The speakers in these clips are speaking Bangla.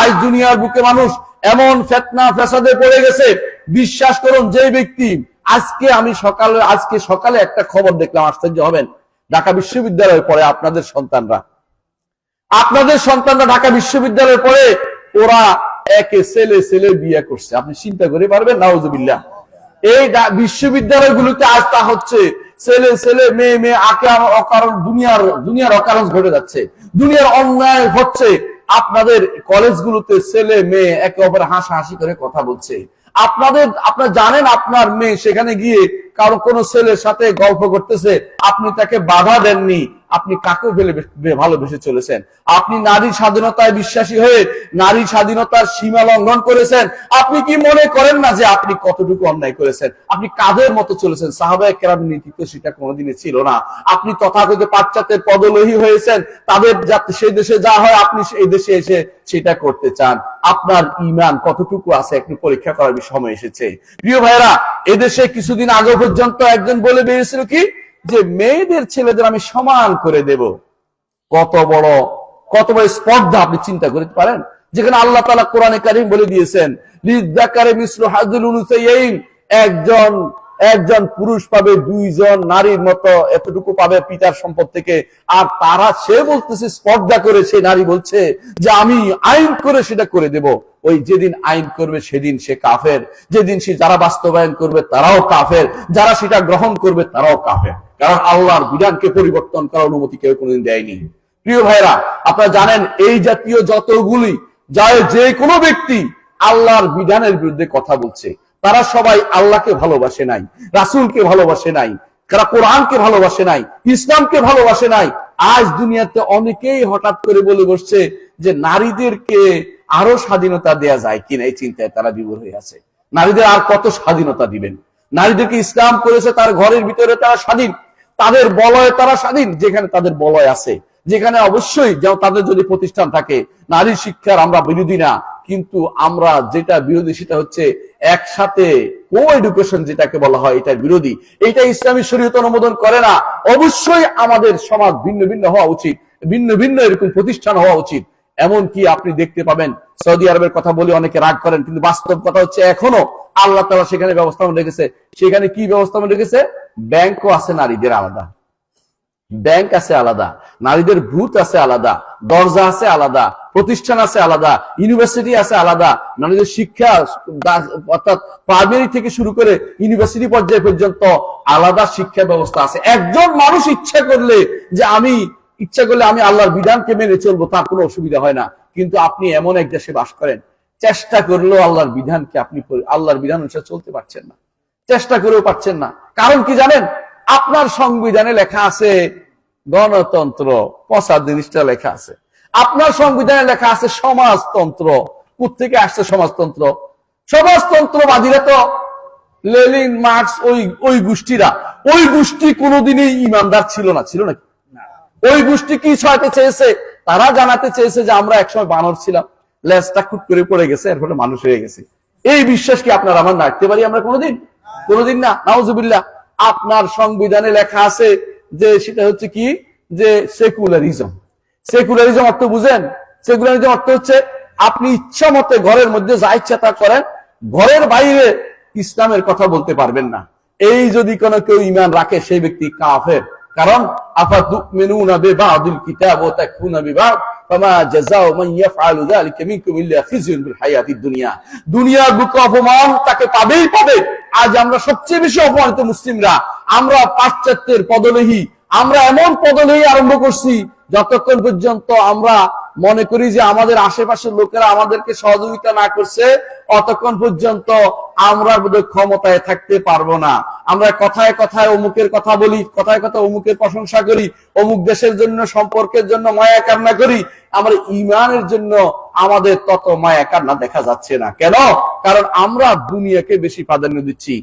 আজ দুনিয়ার বুকে মানুষ এমন ফেতনা ফেসাদে পড়ে গেছে, বিশ্বাস করুন যে ব্যক্তি আজকে আমি সকালে, আজকে সকালে একটা খবর দেখলাম, আশ্চর্য হবেন। ঢাকা বিশ্ববিদ্যালয়ে পড়ে আপনাদের সন্তানরা। আপনাদের সন্তানরা ঢাকা বিশ্ববিদ্যালয়ে পড়ে ওরা একে ছেলে ছেলে বিয়ে করছে। আপনি চিন্তা করে পারবেন? নাউজুবিল্লাহ। এই বিশ্ববিদ্যালয়গুলোতে আজ তা হচ্ছে ছেলে ছেলে, মেয়ে মেয়ে, আকে অকারণ দুনিয়ার দুনিয়ার অকারণ ঘটে যাচ্ছে। দুনিয়ার অন্যায় হচ্ছে আপনাদের কলেজগুলোতে ছেলে, মেয়ে একে অপরে হাসাহাসি করে কথা বলছে। আপনাদের, আপনার জানেন আপনার মেয়ে সেখানে গিয়ে কারও কোনো ছেলের সাথে গল্প করতেছে। আপনি তাকে বাধা দেননি। আপনি কাকে ভালোবেসে চলেছেন? আপনি নারী স্বাধীনতায় বিশ্বাসী হয়ে নারী স্বাধীনতার সীমা লঙ্ঘন করেছেন। আপনি কি মনে করেন না যে আপনি কতটুকু অন্যায় করেছেন? আপনি কাদের মতো চলেছেন? সাহাবায় কেরাম নীতি তো সেটা কোনোদিনই ছিল না। আপনি তথাকথিত পাশ্চাত্যের পদলোহী হয়েছেন। তাদের সেই দেশে যা হয়, আপনি সেই দেশে এসে সেটা করতে চান। আপনার ইমান কতটুকু আছে একটু পরীক্ষা করার সময় এসেছে। প্রিয় ভাইরা এদেশে কিছুদিন আগে পর্যন্ত একজন বলে বেরিয়েছিল কি? যে মেয়েদের ছেলেদের আমি সমান করে দেব। কত বড় কত বড় স্পর্ধা আপনি চিন্তা করতে পারেন? যেখানে আল্লাহ তালা কোরআনে কারিম বলে দিয়েছেন একজন একজন পুরুষ পাবে দুইজন নারীর মতো, এতটুকু পাবে পিতার সম্পদ থেকে। আর তারা সে বলতেছে, স্পর্ধা করে সে নারী বলছে যে আমি আইন করে সেটা করে দেব। ওই যেদিন আইন করবে সেদিন সে কাফের। যেদিন সে যারা বাস্তবায়ন করবে তারাও কাফের। যারা সেটা গ্রহণ করবে তারাও কাফের। কারণ আল্লাহর বিধানকে পরিবর্তন করার অনুমতি কেউ কোনোদিন দেয়নি। প্রিয় ভাইরা আপনারা জানেন, এই জাতীয় যতগুলি যায় যে কোনো ব্যক্তি আল্লাহর বিধানের বিরুদ্ধে কথা বলছে। তারা সবাই আল্লাহকে ভালোবাসে নাই, রাসূলকে ভালোবাসে নাই, তারা কোরআনকে ভালোবাসে নাই, ইসলামকে ভালোবাসে নাই। আজ দুনিয়াতে অনেকেই হঠাৎ করে বলে বসছে যে নারীদেরকে আরও স্বাধীনতা দেয়া যায় কিনা, এই চিন্তায় তারা বিভোর হয়ে আছে। নারীদের আর কত স্বাধীনতা দিবেন? নারীদেরকে ইসলাম করেছে, তার ঘরের ভিতরে তারা স্বাধীন। তাদের বলয় তারা স্বাধীন, যেখানে তাদের বলয় আছে। যেখানে অবশ্যই তাদের যদি প্রতিষ্ঠান থাকে, নারী শিক্ষার আমরা বিরোধী না, কিন্তু আমরা যেটা বিরোধী সেটা হচ্ছে একসাথে কো এডুকেশন যেটাকে বলা হয়, এটা বিরোধী। এটা ইসলামী শরীয়ত অনুমোদন করে না। অবশ্যই আমাদের সমাজ ভিন্ন ভিন্ন হওয়া উচিত, ভিন্ন ভিন্ন এরকম প্রতিষ্ঠান হওয়া উচিত। এমন কি আপনি দেখতে পাবেন সৌদি আরবের কথা বলে অনেকে রাগ করেন, কিন্তু বাস্তব কথা হচ্ছে এখনও আল্লাহ তালা সেখানে ব্যবস্থাপনা রেখেছে। সেখানে কি ব্যবস্থাপনা রেখেছে? ব্যাংকও আছে, নারীদের আলাদা। ব্যাংক আছে আলাদা, নারীদের বুথ আছে আলাদা, দরজা আছে আলাদা, প্রতিষ্ঠান আছে আলাদা, ইউনিভার্সিটি আছে আলাদা, নারীদের শিক্ষা অর্থাৎ প্রাইমারি থেকে শুরু করে ইউনিভার্সিটি পর্যায়ে পর্যন্ত আলাদা শিক্ষা ব্যবস্থা আছে। একজন মানুষ ইচ্ছা করলে যে আমি ইচ্ছা করলে আমি আল্লাহর বিধানকে মেনে চলবো, তার কোনো অসুবিধা হয় না। কিন্তু আপনি এমন এক দেশে বাস করেন, চেষ্টা করলেও আল্লাহর বিধানকে আপনি আল্লাহর বিধান অনুসারে চলতে পারছেন না। চেষ্টা করেও পারছেন না। কারণ কি জানেন? আপনার সংবিধানে লেখা আছে, গণতন্ত্র পচা জিনিসটা লেখা আছে। আপনার সংবিধানে লেখা আছে, সমাজতন্ত্র। থেকে আসছে সমাজতন্ত্র? সমাজতন্ত্রবাদীরা তো লেলিন মার্কস, ওই ওই গোষ্ঠীরা। ওই গোষ্ঠী কোনোদিনই ইমানদার ছিল না। ছিল নাকি? ওই গোষ্ঠী কি ছয়তে চেয়েছে? তারা জানাতে চেয়েছে যে আমরা একসময় বানর ছিলাম। লেজটা খুট করে পড়ে গেছে এর ফলে মানুষ হয়ে গেছে। এই বিশ্বাস কি আপনার আমার রাখতে পারি আমরা কোনোদিন? কোনোদিন না? নাউজুবিল্লাহ। আপনার সংবিধানে লেখা আছে যে সেটা হচ্ছে কি? যে সেকুলারিজম। সেকুলারিজম অর্থ বুঝেন? সেকুলারিজম অর্থ হচ্ছে আপনি ইচ্ছা মতে ঘরের মধ্যে যা ইচ্ছা তা করেন, ঘরের বাইরে ইসলামের কথা বলতে পারবেন না। এই যদি কোনো কেউ ইমান রাখে, সেই ব্যক্তি কাফের। কারণ আফা আজ আমরা সবচেয়ে বেশি অপমানিত মুসলিমরা। আমরা পাশ্চাত্যের আমরা এমন আরম্ভ করছি, যতক্ষণ পর্যন্ত আমরা মনে করি যে আমাদের আশেপাশের লোকেরা আমাদেরকে সহযোগিতা না করছে অতক্ষণ পর্যন্ত আমরা বোধহয় ক্ষমতায় থাকতে পারব না। আমরা কথায় কথায় অমুকের কথা বলি, কথায় কথায় অমুকের প্রশংসা করি, অমুক দেশের জন্য, সম্পর্কের জন্য মায়া কান্না করি, আমরা ইমানের জন্য আমাদের তত মায়া কান্না দেখা যাচ্ছে না। কেন? কারণ আমরা দুনিয়াকে বেশি প্রাধান্য দিচ্ছি।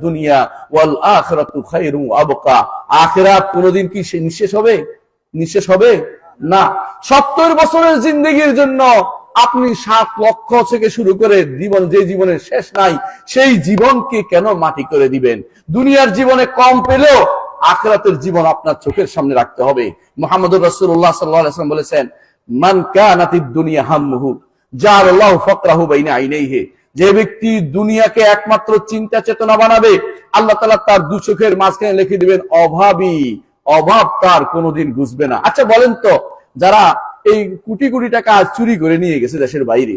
দুনিয়া ওয়াল আবকা। আখিরাত কোনদিন কি নিঃশেষ হবে? নিঃশেষ হবে? না। সত্তর বছরের জিন্দগির জন্য আপনি সাত লক্ষ থেকে শুরু করে জীবন, যে জীবনের শেষ নাই, সেই জীবনকে কেন মাটি করে দিবেন? দুনিয়ার জীবনে কম পেলেও আখরাতের জীবন আপনার চোখের সামনে রাখতে হবে। মোহাম্মদ রসুল্লাহ সাল্লাম বলেছেন, মান কানাতিদ দুনিয়া হাম্মুহু, জাআলাল্লাহু ফাকরাহু বাইনা আইনাইহি। যে ব্যক্তি দুনিয়াকে একমাত্র চিন্তা চেতনা বানাবে, আল্লাহ তালা তার দু চোখের মাঝখানে লিখে দিবেন, অভাবী, অভাব তার কোনোদিন বুঝবে না। আচ্ছা বলেন তো, যারা এই কোটি কোটি টাকা আজ চুরি করে নিয়ে গেছে দেশের বাইরে।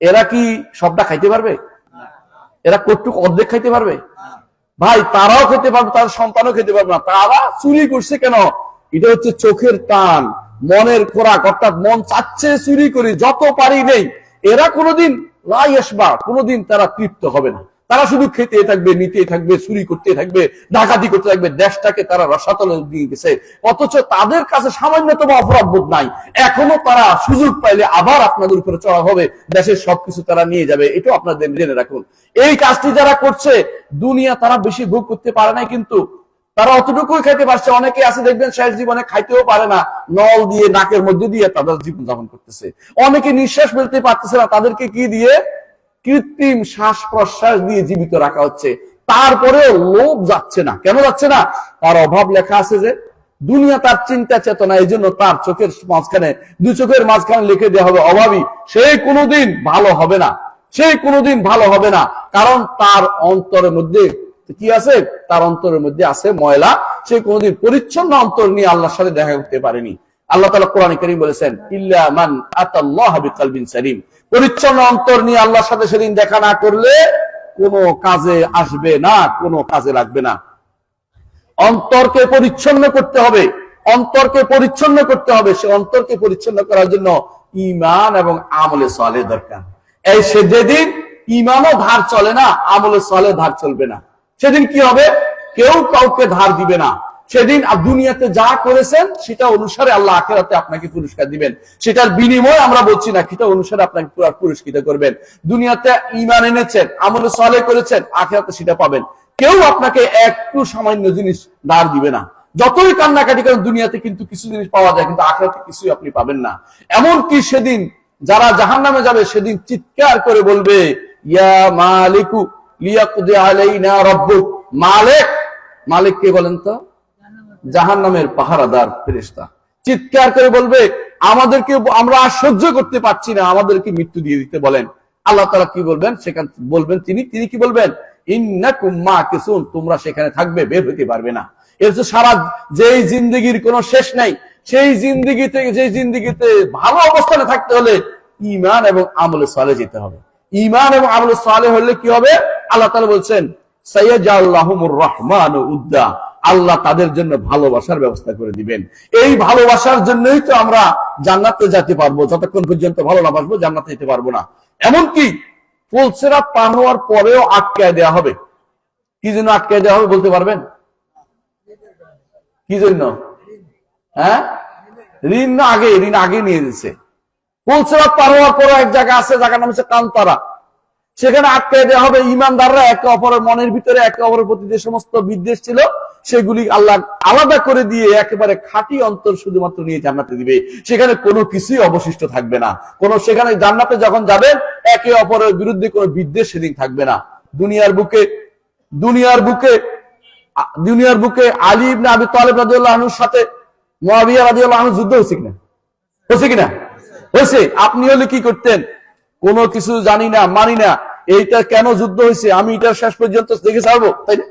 এরা কি সবটা খাইতে পারবে? এরা কটুক অর্ধেক খাইতে পারবে? ভাই, তারাও খেতে পারবে, তার সন্তানও খেতে পারবে না। তারা চুরি করছে কেন? এটা হচ্ছে চোখের টান, মনের খোরাক, অর্থাৎ মন চাচ্ছে চুরি করি, যত পারি নেই। এরা কোনোদিন লাই আসবা কোনোদিন তারা তৃপ্ত হবে না। তারা শুধু খেতে থাকবে নিতে থাকবে, চুরি করতে থাকবে, ডাকাতি করতে থাকবে, দেশটাকে তারা রসাতলে দিয়ে গেছে অথচ তাদের কাছে সামান্যতম অপরাধ বোধ নাই। এখনও তারা সুযোগ পাইলে আবার আপনাদের উপরে চড়া হবে, দেশের সবকিছু তারা নিয়ে যাবে, এটাও আপনাদের জেনে রাখুন। এই কাজটি যারা করছে, দুনিয়া তারা বেশি ভোগ করতে পারে নাই, কিন্তু তারা অতটুকুই খাইতে পারছে। অনেকে আছে, দেখবেন শেষ জীবনে খাইতেও পারে না, নল দিয়ে, নাকের মধ্যে দিয়ে তাদের জীবন যাপন করতেছে। অনেকে নিঃশ্বাস ফেলতে পারতেছে না, তাদেরকে কি দিয়ে? কৃত্রিম শ্বাস প্রশ্বাস দিয়ে জীবিত রাখা হচ্ছে। তারপরেও লোভ যাচ্ছে না। কেন যাচ্ছে না? তার অভাব লেখা আছে যে, দুনিয়া তার চিন্তা চেতনা এই জন্য তার চোখের মাঝখানে, দু চোখের মাঝখানে লিখে দেওয়া হবে, অভাবী। সেই কোনোদিন ভালো হবে না। সেই কোনোদিন ভালো হবে না। কারণ তার অন্তরের মধ্যে কি আছে? তার অন্তরের মধ্যে আছে ময়লা। সে কোনোদিন পরিচ্ছন্ন অন্তর নিয়ে আল্লাহর সাথে দেখা করতে পারেনি। আল্লাহ তালা কোরআন করিম বলেছেন, ইল্লা মান আতাল্লাহ বিকালবিন সালিম। পরিচ্ছন্ন অন্তর নিয়ে আল্লাহর সাথে সেদিন দেখা না করলে কোনো কাজে আসবে না, কোনো কাজে লাগবে না। অন্তরকে পরিচ্ছন্ন করতে হবে, অন্তরকে পরিচ্ছন্ন করতে হবে। সে অন্তরকে পরিচ্ছন্ন করার জন্য ইমান এবং আমলে সলে দরকার। এই সে যেদিন ইমানও ধার চলে না, আমলে সলে ধার চলবে না। সেদিন কি হবে? কেউ কাউকে ধার দিবে না। সেদিন দুনিয়াতে যা করেছেন, সেটা অনুসারে আল্লাহ আখেরাতে আপনাকে পুরস্কার দিবেন। সেটার বিনিময় আমরা বলছি না, সেটা অনুসারে আপনাকে পুরস্কৃত করবেন। দুনিয়াতে ইমান এনেছেন, আমলে সলে করেছেন, আখেরাতে সেটা পাবেন। কেউ আপনাকে একটু সামান্য জিনিস ধার দিবে না। যতই কান্নাকাটি করেন, দুনিয়াতে কিন্তু কিছু জিনিস পাওয়া যায়, কিন্তু আখেরাতে কিছুই আপনি পাবেন না। এমন কি সেদিন যারা জাহান নামে যাবে, সেদিন চিৎকার করে বলবে, ইয়া মালিকু, লিয়াকুদি আলাইনা রব্বুক। মালিক মালিক কে বলেন তো? জাহান নামের পাহারাদার ফেরেস্তা চিৎকার করে বলবে, আমাদেরকে আমরা আর সহ্য করতে পারছি না, আমাদেরকে মৃত্যু দিয়ে দিতে। বলেন। আল্লাহ তালা কি বলবেন? সেখান বলবেন তিনি। তিনি কি বলবেন? ইন্নাকুম মা কিসুন তোমরা সেখানে থাকবে, বের হতে পারবে না। এর তো সারা যেই জিন্দগির কোনো শেষ নাই, সেই জিন্দগিতে যে জিন্দগিতে ভালো অবস্থানে থাকতে হলে ইমান এবং আমলে সালে যেতে হবে। ইমান এবং আমলে সালে হলে কি হবে? আল্লাহ তালা বলছেন সৈয়দ আল্লাহমুর রহমান উদ্দা আল্লাহ তাদের জন্য ভালোবাসার ব্যবস্থা করে দিবেন। এই ভালোবাসার জন্যই তো আমরা জান্নাতে যেতে পারব। যতক্ষণ পর্যন্ত ভালো না বাসবো, জান্নাতে যেতে পারব না। এমনকি ফুলসেরাত পার হওয়ার পরেও আটকায় দেওয়া হবে। কি জন্য আটকায় দেওয়া হবে বলতে পারবেন? কি জন্য? হ্যাঁ? ঋণ না আগে, ঋণ আগে নিয়ে দিচ্ছে ফুলসেরাত পার হওয়ার পরও এক জায়গা আছে, জায়গার নাম হচ্ছে কান্তারা। সেখানে আটকে দেওয়া হবে। ইমানদাররা একে অপরের মনের ভিতরে, একে অপরের প্রতি যে সমস্ত বিদ্বেষ ছিল সেগুলি আল্লাহ আলাদা করে দিয়ে একেবারে খাঁটি অন্তর শুধুমাত্র নিয়ে জান্নাতে দিবে। সেখানে কোনো কিছুই অবশিষ্ট থাকবে না। কোনো সেখানে জান্নাতে যখন যাবেন, একে অপরের বিরুদ্ধে কোনো বিদ্বেষ সেদিন থাকবে না। দুনিয়ার বুকে দুনিয়ার বুকে দুনিয়ার বুকে আলী ইবনে আবি তালেব রাদিয়াল্লাহু আনহুর সাথে মুয়াবিয়া রাদিয়াল্লাহু যুদ্ধ হয়েছে কিনা? হয়েছে কিনা? হয়েছে। আপনি হলে কি করতেন? কোনো কিছু জানি না, মানি না। এইটা কেন যুদ্ধ হয়েছে? আমি এটা শেষ পর্যন্ত দেখে ছাড়বো, তাই না?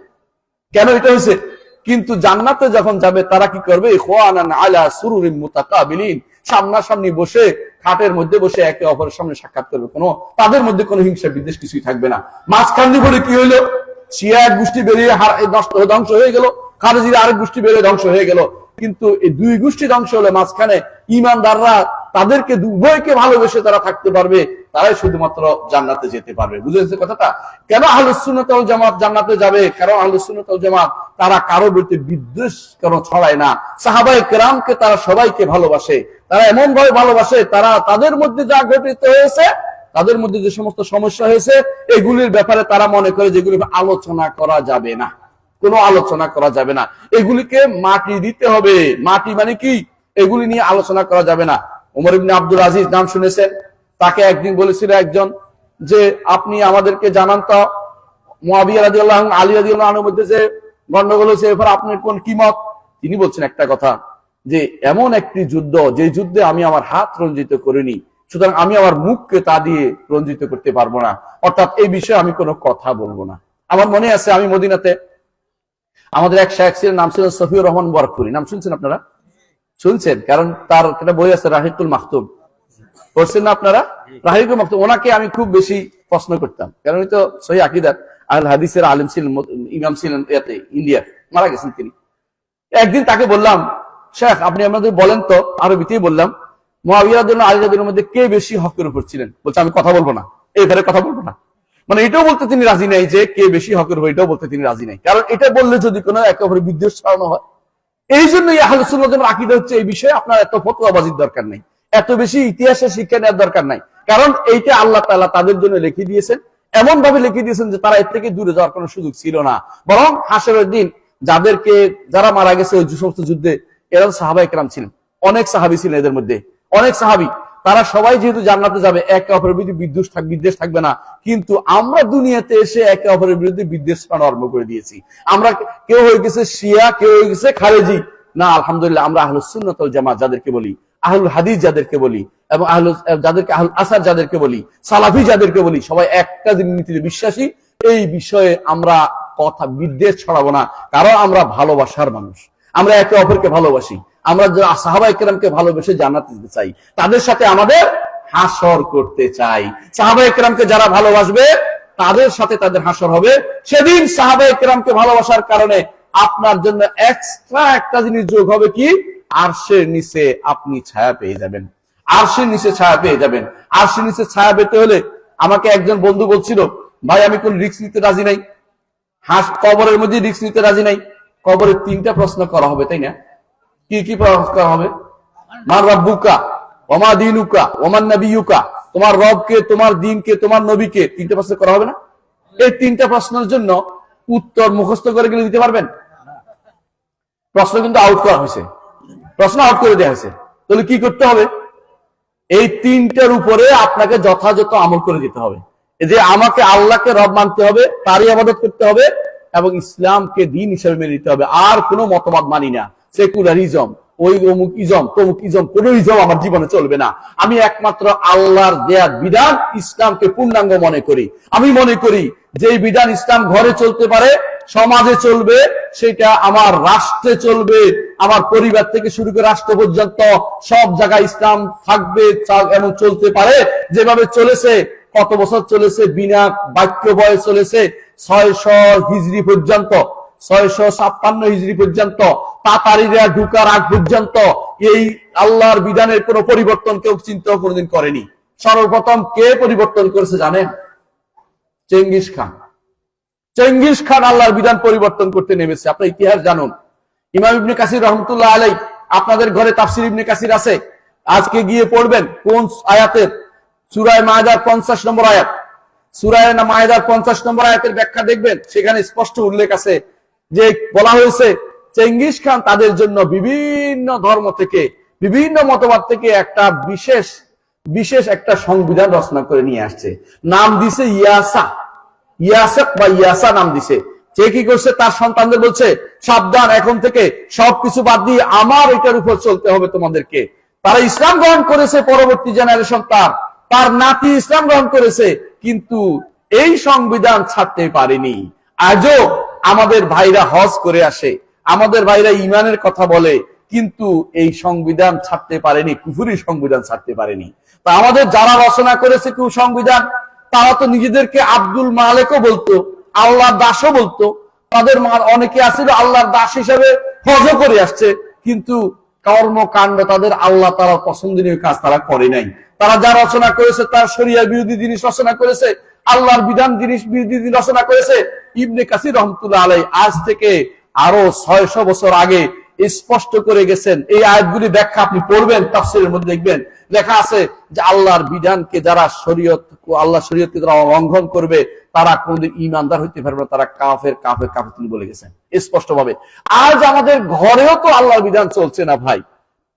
কেন এটা হয়েছে? কিন্তু জান্নাতে যখন যাবে, তারা কি করবে? আলা সুরুরিন মুতাকাবিলিন। সামনাসামনি বসে, খাটের মধ্যে বসে একে অপরের সামনে সাক্ষাৎ করবে। কোনো, তাদের মধ্যে কোনো হিংসা বিদ্বেষ কিছুই থাকবে না। মাঝখান দিয়ে বলে কি হইল? শিয়া এক গোষ্ঠী বেরিয়ে নষ্ট ধ্বংস হয়ে গেল। খারেজির আরেক গোষ্ঠী বেরিয়ে ধ্বংস হয়ে গেল। কিন্তু এই দুই গোষ্ঠী ধ্বংস হলে মাঝখানে ইমানদাররা তাদেরকে উভয়কে ভালোবেসে তারা থাকতে পারবে, তারাই শুধুমাত্র জান্নাতে যেতে পারবে। বুঝেছে কথাটা? কেন আহলুসুন্নতল জামাত জান্নাতে যাবে? কারণ আহলুসুন্নতল জামাত তারা কারও বিরুদ্ধে বিদ্বেষ কেন ছড়ায় না? সাহাবাই কেরামকে তারা সবাইকে ভালোবাসে। তারা এমন ভাবে ভালোবাসে, তারা তাদের মধ্যে যা ঘটিত হয়েছে, তাদের মধ্যে যে সমস্ত সমস্যা হয়েছে, এগুলির ব্যাপারে তারা মনে করে যেগুলি আলোচনা করা যাবে না। কোনো আলোচনা করা যাবে না। এগুলিকে মাটি দিতে হবে। মাটি মানে কি? এগুলি নিয়ে আলোচনা করা যাবে না। উমর ইবনে আব্দুল আজিজ নাম শুনেছেন। তাকে একদিন বলেছিল একজন যে আপনি আমাদেরকে জানান তো আনহু, আলী আনহুর মধ্যে যে গন্ডগোল হয়েছে আপনার কোন কি মত? তিনি বলছেন একটা কথা যে এমন একটি যুদ্ধ যে যুদ্ধে আমি আমার হাত রঞ্জিত করিনি সুতরাং আমি আমার মুখকে তা দিয়ে রঞ্জিত করতে পারব না। অর্থাৎ এই বিষয়ে আমি কোনো কথা বলব না। আমার মনে আছে আমি মদিনাতে আমাদের এক শাহেক ছিলেন নাম ছিলেন সফিউর রহমান বরকুরি নাম শুনছেন আপনারা? শুনছেন? কারণ তার একটা বই আছে রাহিকুল মাহতুম পড়ছেন না আপনারা? রাহিকুল মাহতুম ওনাকে আমি খুব বেশি প্রশ্ন করতাম। কারণ তো সহি আকিদার। আল হাদিসের আলিম ছিলেন ইমাম ছিলেন এতে ইন্ডিয়া। মারা গেছেন তিনি। একদিন তাকে বললাম, শেখ, আপনি আমাদের বলেন তো, আরবিতেই বললাম মহাবিরাদ আলিদের মধ্যে কে বেশি হকের উপর ছিলেন? বলছে, আমি কথা বলব না। এই ব্যাপারে কথা বলব না। মানে এটাও বলতে তিনি রাজি নাই যে কে বেশি হকের উপর, এটাও বলতে তিনি রাজি নাই। কারণ এটা বললে যদি কোনো একে অপরের বিদ্বেষ ছড়ানো হয় এই জন্যই আহলে সুন্নতের আকিদা হচ্ছে এই বিষয়ে আপনার এত ফতোয়াবাজির দরকার নেই। এত বেশি ইতিহাসের শিক্ষা নেওয়ার দরকার নাই। কারণ এইটা আল্লাহ তাআলা তাদের জন্য লিখে দিয়েছেন। এমন ভাবে লিখে দিয়েছেন যে তারা এর থেকে দূরে যাওয়ার কোনো সুযোগ ছিল না। বরং হাসের দিন যাদেরকে যারা মারা গেছে ওই সমস্ত যুদ্ধে এরা সাহাবা একরাম ছিলেন। অনেক সাহাবি ছিলেন এদের মধ্যে। অনেক সাহাবি তারা সবাই যেহেতু জান্নাতে যাবে, একে অপরের বিরুদ্ধে থাক বিদ্বেষ থাকবে না। কিন্তু আমরা দুনিয়াতে এসে একে অপরের বিরুদ্ধে বিদ্বেষ আরম্ভ করে দিয়েছি। আমরা কেউ হয়ে গেছে শিয়া, কেউ হয়ে গেছে খারেজি না, আলহামদুলিল্লাহ, আমরা আহলুস সুন্নাতুল জামাত যাদেরকে বলি, আহলুল হাদিস যাদেরকে বলি, এবং আহলুল যাদেরকে আহলুল আসার যাদেরকে বলি, সালাফি যাদেরকে বলি, সবাই একটা নীতিতে বিশ্বাসী, এই বিষয়ে আমরা কথা বিদ্বেষ ছড়াবো না। কারণ আমরা ভালোবাসার মানুষ। আমরা একে অপরকে ভালোবাসি। আমরা সাহাবা একরামকে ভালোবেসে জানাতে চাই, তাদের সাথে আমাদের হাসর করতে চাই। সাহাবা একরামকে যারা ভালোবাসবে, তাদের সাথে তাদের হাসর হবে। সেদিন সাহাবা একরামকে ভালোবাসার কারণে আপনার জন্য এক্সট্রা একটা জিনিস যোগ হবে কি? আরশের নিচে আপনি ছায়া পেয়ে যাবেন। আরশের নিচে ছায়া পেয়ে যাবেন। আরশের নিচে ছায়া পেতে হলে আমাকে একজন বন্ধু বলছিল, ভাই, আমি কোন রিক্স নিতে রাজি নাই। হাস, কবরের মধ্যে রিক্স নিতে রাজি নাই। কবরের তিনটা প্রশ্ন করা হবে, তাই না? কি কি প্রশ্ন হবে? মার রব্বুকা, ওমা দিনুকা ওমান নবিয়ুকা, তোমার রবকে, তোমার দিনকে, তোমার নবীকে তিনটা প্রশ্ন করা হবে না? এই তিনটা প্রশ্নের জন্য উত্তর মুখস্থ করে গেলে দিতে পারবেন? প্রশ্ন কিন্তু আউট করা হয়েছে। প্রশ্ন আউট করে দেওয়া হয়েছে। তাহলে কি করতে হবে? এই তিনটার উপরে আপনাকে যথাযথ আমল করে দিতে হবে। যে আমাকে আল্লাহকে রব মানতে হবে, তারই আবাদত করতে হবে, এবং ইসলামকে দিন হিসেবে মেনে নিতে হবে। আর কোনো মতবাদ মানি না। সেকুলারিজম ওই অমুক ইজম তমুক ইজম কোন ইজম আমার জীবনে চলবে না। আমি একমাত্র আল্লাহর দেয়ার বিধান ইসলামকে পূর্ণাঙ্গ মনে করি। আমি মনে করি যে বিধান ইসলাম ঘরে চলতে পারে, সমাজে চলবে, সেটা আমার রাষ্ট্রে চলবে, আমার পরিবার থেকে শুরু করে রাষ্ট্র পর্যন্ত সব জায়গায় ইসলাম থাকবে এবং চলতে পারে, যেভাবে চলেছে, কত বছর চলেছে, বিনা বাক্য বয়ে চলেছে, ছয়শো হিজড়ি পর্যন্ত ছয়শো ছাপ্পান্ন হিজড়ি পর্যন্ত তাতারিরা ঢুকার আগ পর্যন্ত এই আল্লাহর বিধানের পরিবর্তন কেউ চিন্তা কোনোদিন করেনি। সর্বপ্রথম কে পরিবর্তন করেছে জানেন? Genghis Khan. চেঙ্গিস খান আল্লাহর বিধান পরিবর্তন করতে নেমেছে। আপনার ইতিহাস জানুন। ইমাম ইবনে কাসির রহমতুল্লাহ আলাই আপনাদের ঘরে তাফসির ইবনে কাসির আছে। আজকে গিয়ে পড়বেন কোন আয়াতের? সুরায় মাহাজার পঞ্চাশ নম্বর আয়াত। সুরায় মাহাজার পঞ্চাশ নম্বর আয়াতের ব্যাখ্যা দেখবেন। সেখানে স্পষ্ট উল্লেখ আছে যে বলা হয়েছে, চেঙ্গিস খান তাদের জন্য বিভিন্ন ধর্ম থেকে, বিভিন্ন মতবাদ থেকে একটা বিশেষ বিশেষ একটা সংবিধান রচনা করে নিয়ে আসছে। নাম দিছে ইয়াসা। ইয়াসাক বা ইয়াসা নাম দিছে। সে কি করছে, তার সন্তানদের বলছে, সাবধান, এখন থেকে সবকিছু বাদ দিয়ে আমার এটার উপর চলতে হবে তোমাদেরকে। তারা ইসলাম গ্রহণ করেছে পরবর্তী জেনারেশন তার। তার নাতি ইসলাম গ্রহণ করেছে, কিন্তু এই সংবিধান ছাড়তে পারেনি। আজও আমাদের ভাইরা হজ করে আসে, আমাদের ভাইরা ইমানের কথা বলে, কিন্তু এই সংবিধান ছাড়তে পারেনি, কুফুরি সংবিধান ছাড়তে পারেনি। তা আমাদের যারা রচনা করেছে কেউ সংবিধান তারা তো নিজেদেরকে আব্দুল মালেকও বলতো, আল্লাহর দাসও বলতো। তাদের অনেকে আছিল, আল্লাহর দাস হিসেবে হজও করে আসছে, কিন্তু কর্মকাণ্ড তাদের আল্লাহ তারা পছন্দনীয় কাজ তারা করে নাই। তারা যা রচনা করেছে, তার শরিয়া বিরোধী জিনিস রচনা করেছে আল্লাহর বিধান জিনিস রচনা করেছে ইবনে কাসির রহমতুল্লাহ আলাই আজ থেকে আরও ছয়শো বছর আগে স্পষ্ট করে গেছেন। এই আয়াতগুলি ব্যাখ্যা আপনি পড়বেন, তাফসিরের মধ্যে দেখবেন। লেখা আছে যে আল্লাহর বিধানকে যারা শরীয়ত, আল্লাহ শরীয়তকে যারা লঙ্ঘন করবে, তারা কোনদিন ইমানদার হইতে পারবে তারা কাফের কাফের কাফের তিনি বলে গেছেন। স্পষ্ট ভাবে আজ আমাদের ঘরেও তো আল্লাহর বিধান চলছে না ভাই।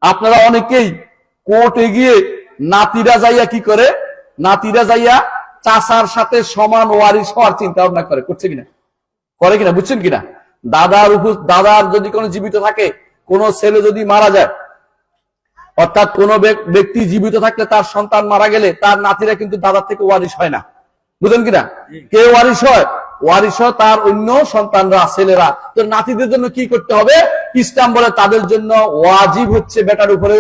আপনারা অনেকেই কোর্টে গিয়ে নাতিরা যাইয়া কি করে? নাতিরা যাইয়া চাষার সাথে সমান ওয়ারিশ হওয়ার চিন্তা ভাবনা করে, করছে কিনা? করে কিনা, বুঝছেন কিনা? দাদার দাদার যদি কোনো জীবিত থাকে, কোন ছেলে যদি মারা যায়, অর্থাৎ কোন ব্যক্তি জীবিত থাকলে তার সন্তান মারা গেলে তার নাতিরা কিন্তু দাদার থেকে ওয়ারিশ হয় না। বুঝলেন কিনা? কে ওয়ারিশ হয়? ওয়ারিশ হয় তার অন্য সন্তানরা, ছেলেরা। তো নাতিদের জন্য কি করতে হবে? ইসলাম বলে তাদের জন্য ওয়াজিব হচ্ছে বেটার উপরে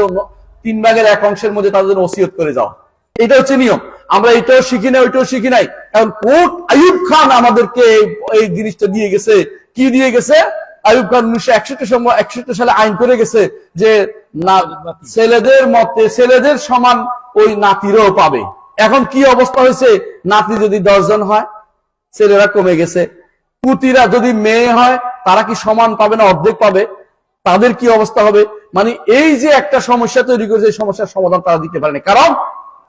তিন ভাগের এক অংশের মধ্যে তাদের জন্য ওসিয়ত করে যাও এটা হচ্ছে নিয়ম। আমরা এটাও শিখি না ওইটাও শিখি নাই। কারণ কোর্ট আইয়ুব খান আমাদেরকে এই- জিনিসটা দিয়ে গেছে। কি দিয়ে গেছে? আইয়ুব খান উনিশশো একষট্টি একষট্টি সালে আইন করে গেছে যে না, ছেলেদের মতে, ছেলেদের সমান ওই নাতিরও পাবে। এখন কি অবস্থা হয়েছে? নাতি যদি দশজন হয়, ছেলেরা কমে গেছে। পুতিরা যদি মেয়ে হয়, তারা কি সমান পাবে না, অর্ধেক পাবে? তাদের কি অবস্থা হবে? মানে এই যে একটা সমস্যা তৈরি করেছে, এই সমস্যার সমাধান তারা দিতে পারেনি। কারণ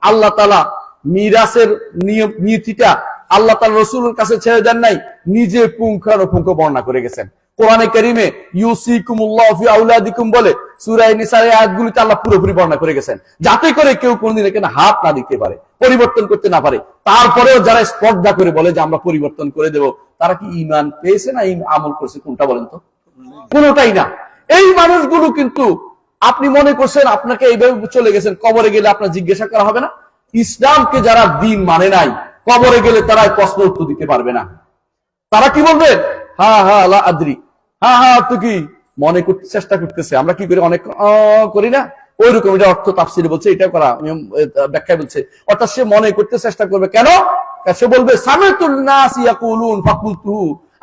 আল্লাহ তালা মিরাসের নিয়ম, নীতিটা আল্লাহ তালা রসুলের কাছে ছেড়ে দেন নাই, নিজে পুঙ্খানুপুঙ্খ বর্ণনা করে গেছেন। কোরআনে কারিমে ইউসিকুমুল্লাহ ফি আউলাদিকুম বলে সূরা নিসার আল্লাহ পুরোপুরি বর্ণনা করে গেছেন। যাতে করে কেউ এখানে হাত না দিতে পারে, পরিবর্তন করতে না পারে। তারপরেও যারা স্পর্ধা করে বলে যে আমরা পরিবর্তন করে দেব, তারা কি ইমান পেয়েছে না আমল করছে, কোনটা বলেন তো? কোনটাই না। এই মানুষগুলো কিন্তু আপনি মনে করছেন আপনাকে এইভাবে চলে গেছেন, কবরে গেলে আপনার জিজ্ঞাসা করা হবে না? ইসলামকে যারা দিন মানে নাই, কবরে গেলে তারা প্রশ্ন উত্তর দিতে পারবে না। তারা কি বলবে? হা হা, লা আদ্রি। হা হা, অর্থ কি? মনে করতে, চেষ্টা করতেছে। আমরা কি করি? অনেক করি না? ওই রকম এটা অর্থ তাফসিরে বলছে এটা করা ব্যাখ্যা বলছে। অর্থাৎ সে মনে করতে চেষ্টা করবে, কেন? সে বলবে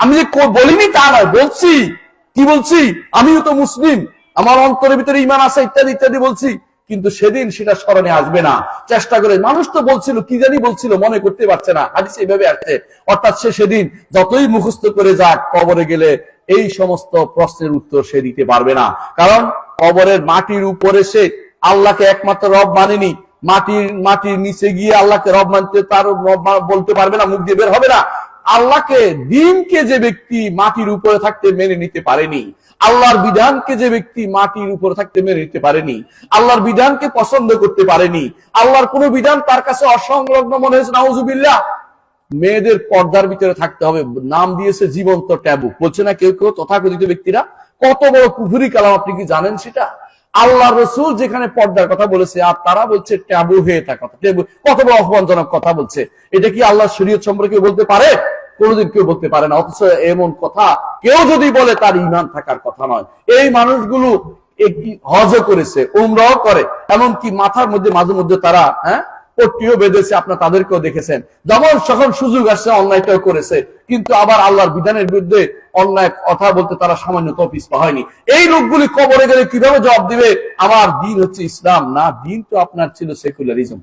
আমি যে বলিনি তা নয়, বলছি। কি বলছি? আমিও তো মুসলিম। আমার অন্তরের ভিতরে ইমান আছে, ইত্যাদি ইত্যাদি বলছি। কিন্তু সেদিন সেটা স্মরণে আসবে না। চেষ্টা করে, মানুষ তো বলছিল, কি জানি বলছিল, মনে করতে পারছে না। হাদিস এইভাবে আসছে। অর্থাৎ সে সেদিন যতই মুখস্থ করে যাক, কবরে গেলে এই সমস্ত প্রশ্নের উত্তর সে দিতে পারবে না। কারণ কবরের মাটির উপরে সে আল্লাহকে একমাত্র রব মানেনি। মাটির মাটির নিচে গিয়ে আল্লাহকে রব মানতে তার বলতে পারবে না, মুখ দিয়ে বের হবে না। আল্লাহকে, দিনকে যে ব্যক্তি মাটির উপরে থাকতে মেনে নিতে পারেনি আল্লাহর বিধানকে যে ব্যক্তি মাটির উপরে থাকতে মেনে নিতে পারেনি, আল্লাহর বিধানকে পছন্দ করতে পারেনি, আল্লাহর কোন বিধান তার কাছে অসংলগ্ন মনে হয়েছে, নাউজুবিল্লাহ। মেয়েদের পর্দার ভিতরে থাকতে হবে, নাম দিয়েছে জীবন্ত ট্যাবু। বলছে না কেউ কেউ, তথাকথিত ব্যক্তিরা, কত বড় কুফুরি কালাম আপনি কি জানেন সেটা? আল্লাহ রসুল যেখানে পর্দার কথা বলেছে, আর তারা বলছে ট্যাবু হয়ে থাকা ট্যাবু, কত বড় অপমানজনক কথা বলছে। এটা কি আল্লাহ শরীয়ত সম্পর্কে বলতে পারে? কোনোদিন কেউ বলতে পারে না, অথচ এমন কথা কেউ যদি বলে তার ইমান থাকার কথা নয়। এই মানুষগুলো হজও করেছে, উমরাও করে, এমনকি মাথার মধ্যে, মাঝে মধ্যে তারা হ্যাঁ পট্টিও বেঁধেছে, আপনার তাদেরকেও দেখেছেন। যেমন যখন সুযোগ আসছে, অন্যায়টাও করেছে, কিন্তু আবার আল্লাহর বিধানের বিরুদ্ধে অন্যায় কথা বলতে তারা সামান্য তো পিছপা হয়নি। এই লোকগুলি কবরে গেলে কীভাবে জবাব দিবে? আমার দিন হচ্ছে ইসলাম, না, দিন তো আপনার ছিল সেকুলারিজম।